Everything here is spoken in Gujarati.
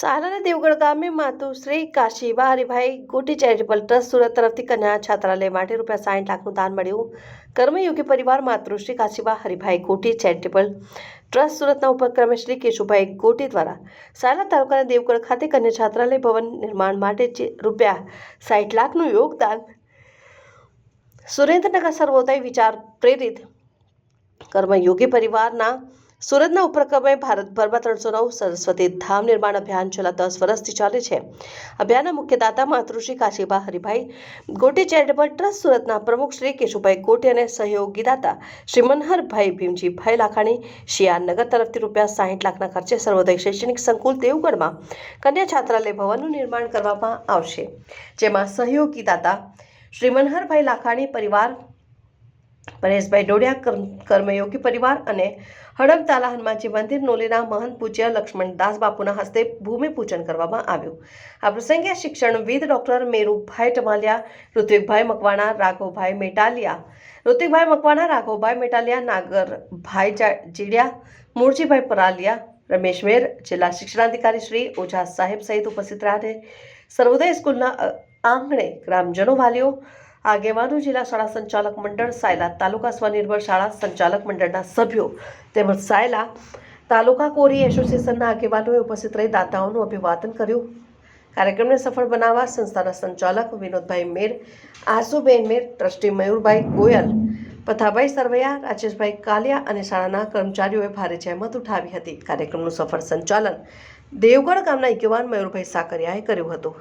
સાલાના દેવગઢ ગામે માતુશ્રી કાશીબા હરિભાઈ ગોટી ચેરિટેબલ ટ્રસ્ટ સુરત તરફથી કન્યા છાત્રાલય માટે રૂપિયા સાઠ લાખનું દાન મળ્યું. કર્મયોગી પરિવાર માતૃશ્રી કાશીબા હરિભાઈ ગોટી ચેરિટેબલ ટ્રસ્ટ સુરતના ઉપક્રમે શ્રી કેશુભાઈ ગોટી દ્વારા સાલા તાલુકાના દેવગઢ ખાતે કન્યા છાત્રાલય ભવન નિર્માણ માટે રૂપિયા સાઠ લાખનું યોગદાન સુરેન્દ્રનગર સર્વોદય વિચાર પ્રેરિત કર્મયોગી પરિવારના સુરતના ઉપક્રમે ભારતભરમાં ત્રણસો નવ સરસ્વતી ધામ નિર્માણ અભિયાન છેલ્લા દસ વર્ષથી ચાલે છે. અભિયાનના મુખ્ય દાતા માતૃશ્રી કાશીબા હરિભાઈ ગોટી ચેરિટેબલ ટ્રસ્ટ સુરતના પ્રમુખ શ્રી કેશુભાઈ ગોટી અને સહયોગી દાતા શ્રી મનહરભાઈ ભીમજીભાઈ લાખાણી શિયાનગર તરફથી રૂપિયા સાહીઠ લાખના ખર્ચે સર્વોદય શૈક્ષણિક સંકુલ દેવગઢમાં કન્યા છાત્રાલય ભવનનું નિર્માણ કરવામાં આવશે. જેમાં સહયોગી દાતા શ્રી મનહરભાઈ લાખાણી પરિવાર પરેશભાઈ ડોડિયા કર્મયોગી પરિવાર અને હડમતાલા હનુમાનજી મંદિર નોલીના મહંત પૂજ્ય લક્ષ્મણદાસ બાપુના હસ્તે ભૂમિપૂજન કરવામાં આવ્યું. આ પ્રસંગે શિક્ષણવિદ ડોક્ટર મેરુભાઈ ટમાલિયા, ઋત્વિકભાઈ મકવાણા, રાઘવભાઈ મેટાલિયા, ઋત્વિકભાઈ મકવાણા, રાઘવભાઈ મેટાલિયા, નાગરભાઈ જીડિયા, મૂળજીભાઈ પરાલિયા, રમેશ મેર, જિલ્લા શિક્ષણાધિકારી શ્રી ઓઝા સાહેબ સહિત ઉપસ્થિત રહ્યા સર્વોદય સ્કૂલના આંગણે ગ્રામજનો વાલીઓ આગેવાનો જિલ્લા શાળા સંચાલક મંડળ, સાયલા તાલુકા સ્વનિર્ભર શાળા સંચાલક મંડળના સભ્યો તેમજ સાયલા તાલુકા કોરી એસોસિએશનના આગેવાનોએ ઉપસ્થિત રહી દાતાઓનું અભિવાદન કર્યું. કાર્યક્રમને સફળ બનાવવા સંસ્થાના સંચાલક વિનોદભાઈ મેર આસુબેન મેર, ટ્રસ્ટી મયુરભાઈ ગોયલ પથાભાઈ સરવૈયા, રાજેશભાઈ કાલિયા અને શાળાના કર્મચારીઓએ ભારે જહેમત ઉઠાવી હતી. કાર્યક્રમનું સફળ સંચાલન દેવગઢ ગામના યુવાન મયુરભાઈ સાકરિયાએ કર્યું હતું.